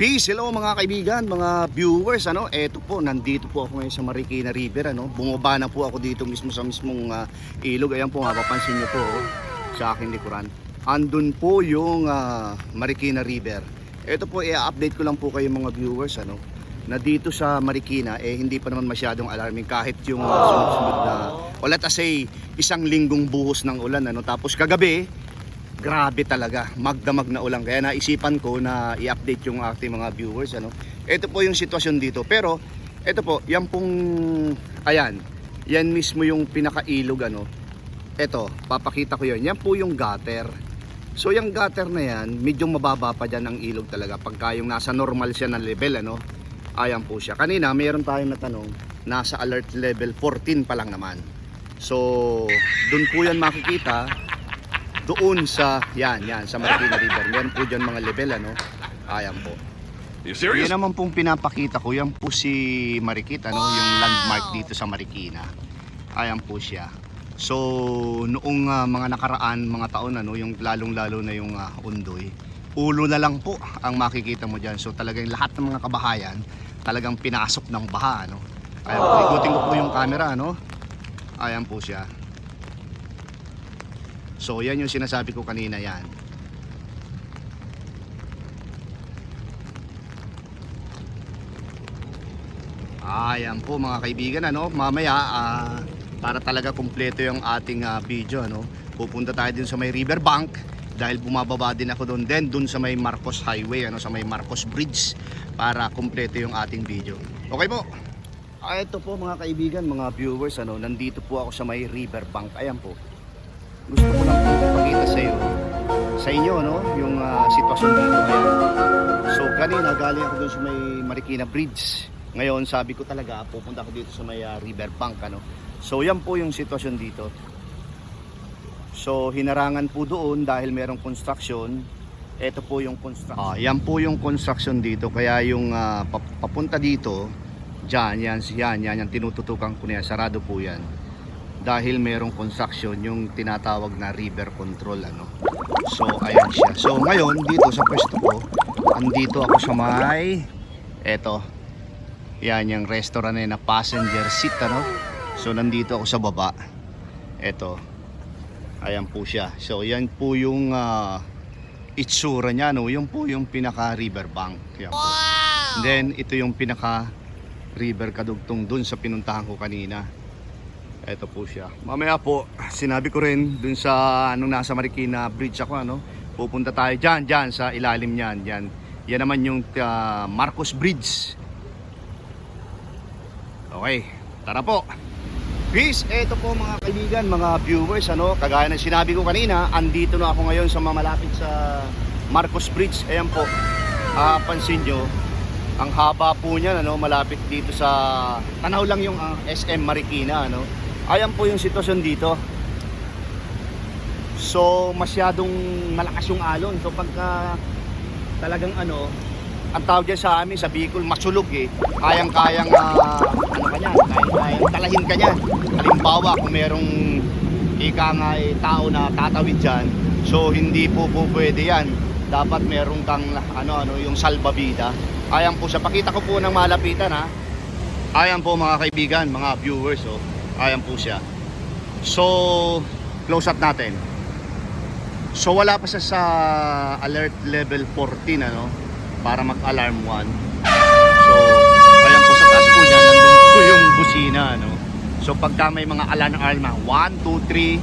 Peace! Hello mga kaibigan, mga viewers ano. Eto po, nandito po ako ngayon sa Marikina River ano. Bumaba na po ako dito mismo sa mismong ah, ilog. Ayan po, mapapansin niyo po oh, sa aking likuran. Andun po yung ah, Marikina River. Ito po, i-update ko lang po kayo mga viewers ano na dito sa Marikina eh hindi pa naman masyadong alarming kahit yung ah, sunod-sunod na o let us say isang linggong buhos ng ulan ano tapos kagabi grabe talaga, magdamag na ulan. Kaya naisipan ko na i-update yung ating mga viewers. Ano. Ito po yung sitwasyon dito. Pero, ito po, yan pong, ayan, yan mismo yung pinakailog. Ano. Ito, papakita ko yun. Yan po yung gutter. So, yung gutter na yan, medyo mababa pa dyan ang ilog talaga. Pagka yung nasa normal siya na level, ano, ayan po siya. Kanina, mayroon tayong natanong, nasa alert level 14 pa lang naman. So, dun po yan makikita doon sa yan yan sa Marikina River. Yan po diyan mga level ano. Ayan po. You serious? Yan naman pong pinapakita ko, yan po si Marikit ano, yung landmark dito sa Marikina. Ayan po siya. So, noong ah, mga nakaraan, mga taon ano, yung lalong-lalo na yung ah, undoy, ulo na lang po ang makikita mo diyan. So, talagang lahat ng mga kabahayan talagang pinasok ng baha ano. Ayan po, ikutin ko po yung camera ano. Ayan po siya. So yan yung sinasabi ko kanina yan. Ayan po mga kaibigan ano, mamaya ah, para talaga kumpleto yung ating ah, video ano, pupunta tayo din sa may riverbank dahil bumababa din ako doon din doon sa may Marcos Highway ano sa may Marcos Bridge para kumpleto yung ating video. Okay po. Ah, ito po mga kaibigan, mga viewers ano, nandito po ako sa may riverbank. Ayan po gusto ko lang ipakita sa iyo sa inyo no yung ah, sitwasyon dito ngayon. So kanina galing ako doon sa may Marikina Bridge. Ngayon sabi ko talaga pupunta ako dito sa may ah, riverbank ano. So yan po yung sitwasyon dito. So hinarangan po doon dahil merong construction. Ito po yung construction. Ah, yan po yung construction dito. Kaya yung pap- papunta dito Diyan, yan, yan, yan, yan, tinututukan ko niya, sarado po yan dahil merong construction yung tinatawag na river control ano. So ayan siya. So ngayon dito sa pwesto ko, andito ako sa may eto. Yan yung restaurant na, yun na passenger seat ano. So nandito ako sa baba. Eto. Ayan po siya. So yan po yung ah, itsura niya no. Yung po yung pinaka riverbank. Yan po. Then ito yung pinaka river kadugtong dun sa pinuntahan ko kanina. Ito po siya. Mamaya po, sinabi ko rin dun sa ano nasa Marikina Bridge ako ano, pupunta tayo diyan diyan sa ilalim niyan, diyan. Yan naman yung ah, Marcos Bridge. Okay, tara po. Peace! Ito po mga kaibigan, mga viewers, ano, kagaya ng sinabi ko kanina, andito na ako ngayon sa mamalapit sa Marcos Bridge. Ayan po, ah, pansin nyo, ang haba po niyan, ano, malapit dito sa, tanaw lang yung ah, SM Marikina, ano. Ayan po yung sitwasyon dito. So, masyadong malakas yung alon. So, pagka talagang ano, ang tawag dyan sa amin, sa Bicol, masulog eh. Kayang-kayang, ah, ano ka niyan, kayang-kayang talahin ka. Halimbawa, kung merong ika nga eh, tao na tatawid dyan, so hindi po po pwede yan. Dapat merong kang, ano, ano, yung salbabida. Ayan po siya. Pakita ko po ng malapitan ha. Ayan po mga kaibigan, mga viewers, oh. Ayan po siya. So, close up natin. So wala pa siya sa alert level 14 ano para mag-alarm 1. So ayan po sa taas po niya nandun po yung busina ano. So pagka may mga alarm alarm 1, 2, 3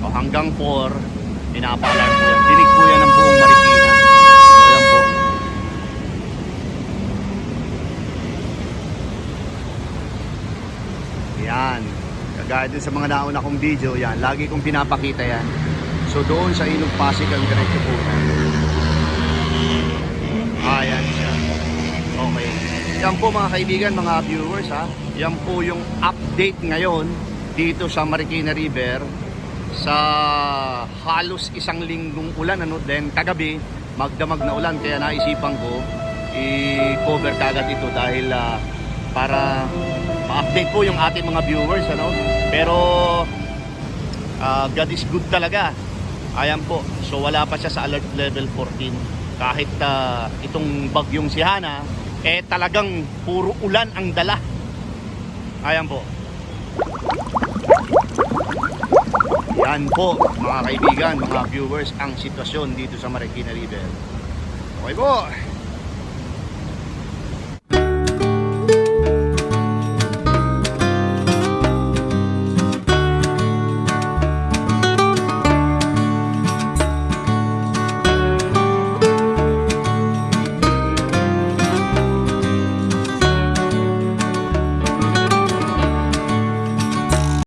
o hanggang 4 inapa-alarm po yan ng buong Marikina. So ayan po. Yan. Kagaya din sa mga nauna kong video, yan. Lagi kong pinapakita yan. So doon sa Ilog Pasig ang diretso po yan. Ayan siya. Okay. Yan po mga kaibigan, mga viewers ha. Yan po yung update ngayon dito sa Marikina River sa halos isang linggong ulan ano then kagabi magdamag na ulan kaya naisipan ko i-cover kagad ito dahil ah, para ma-update po yung ating mga viewers ano pero ah, God is good talaga ayan po so wala pa siya sa alert level 14 kahit ah, itong bagyong si Hana, eh talagang puro ulan ang dala. Ayan po. Yan po, mga kaibigan, mga viewers, ang sitwasyon dito sa Marikina River. Okay po.